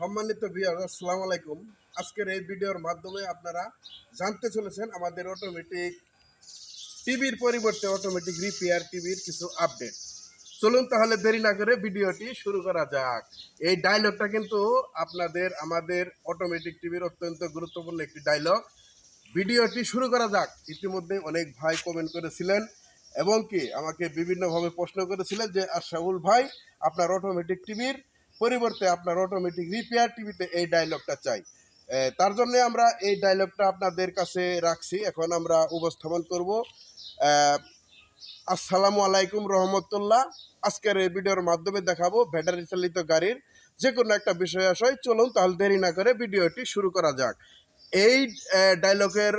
সম্মানিত ভিউয়ার আসসালামু আলাইকুম। আজকের এই ভিডিওর মাধ্যমে আপনারা জানতে চলেছেন আমাদের অটোমেটিক টিভির পরিবর্তে অটোমেটিক রিপেয়ার টিভির কিছু আপডেট চলুন তাহলে দেরি না করে ভিডিওটি শুরু করা যাক। এই ডায়লগটা কিন্তু আপনাদের, আমাদের অটোমেটিক টিভির অত্যন্ত গুরুত্বপূর্ণ একটি ডায়লগ ভিডিওটি শুরু করা যাক। ইতিমধ্যে অনেক ভাই কমেন্ট করেছিলেন এবং কি আমাকে বিভিন্নভাবে প্রশ্ন করেছিলেন যে আশাউল ভাই, আপনার অটোমেটিক টিভির পরিবর্তে আপনার অটোমেটিক রিপেয়ার টিভিতে এই ডায়লগটা চাই। তার জন্য আমরা এই ডায়লগটা আপনাদের কাছে রাখছি। এখন আমরা উপস্থাপন করব। আসসালামু আলাইকুম রহমতুল্লাহ। আজকের এই ভিডিওর মাধ্যমে দেখাবো ব্যাটারি চালিত গাড়ির যে কোনো একটা বিষয় আসায় চলুন তাহলে দেরি না করে ভিডিওটি শুরু করা যাক। এই ডায়লগের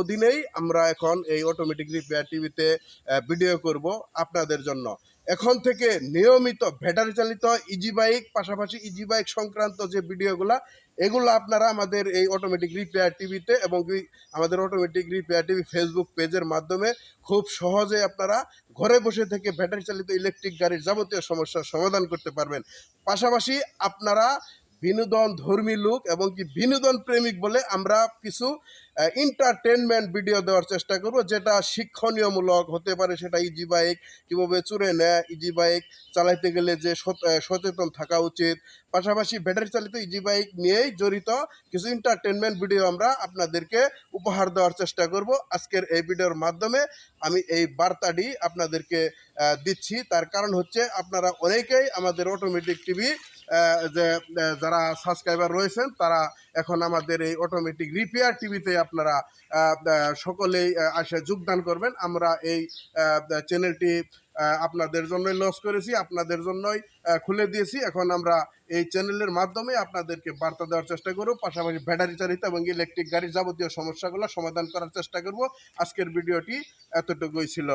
অধীনেই আমরা এখন এই অটোমেটিক রিপেয়ার টিভিতে ভিডিও করব আপনাদের জন্য। এখন থেকে নিয়মিত ব্যাটারি চালিত ইজি বাইক পাশাপাশি ইজি বাইক সংক্রান্ত যে ভিডিওগুলা, এগুলো আপনারা আমাদের এই অটোমেটিক রিপেয়ার টিভিতে এবং আমাদের অটোমেটিক রিপেয়ার টিভি ফেসবুক পেজের মাধ্যমে খুব সহজে আপনারা ঘরে বসে থেকে ব্যাটারি চালিত ইলেকট্রিক গাড়ির যাবতীয় সমস্যার সমাধান করতে পারবেন। পাশাপাশি আপনারা বিনোদন ধর্মী লোক এবং কি বিনোদন প্রেমিক বলে আমরা কিছু এন্টারটেনমেন্ট ভিডিও দেওয়ার চেষ্টা করব, যেটা শিক্ষণীয়মূলক হতে পারে, সেটা ইজি বাইক কীভাবে চুরে নেয় ইজি বাইক চালাইতে গেলে যে সচেতন থাকা উচিত। পাশাপাশি ব্যাটারি চালিত ইজি বাইক নিয়েই জড়িত কিছু এন্টারটেনমেন্ট ভিডিও আমরা আপনাদেরকে উপহার দেওয়ার চেষ্টা করব। আজকের এই ভিডিওর মাধ্যমে আমি এই বার্তাটি আপনাদেরকে দিচ্ছি। তার কারণ হচ্ছে আপনারা অনেকেই আমাদের অটোমেটিক টিভি যে যারা সাবস্ক্রাইবার রয়েছেন, তারা এখন আমাদের এই অটোমেটিক রিপেয়ার টিভিতে আপনারা সকলেই আসে যোগদান করবেন। আমরা এই চ্যানেলটি আপনাদের জন্যই লস করেছি, আপনাদের জন্যই খুলে দিয়েছি। এখন আমরা এই চ্যানেলের মাধ্যমে আপনাদেরকে বার্তা দেওয়ার চেষ্টা করব। পাশাপাশি ব্যাটারি চালিত এবং ইলেকট্রিক গাড়ির যাবতীয় সমস্যাগুলো সমাধান করার চেষ্টা করব। আজকের ভিডিওটি এতটুকুই ছিল।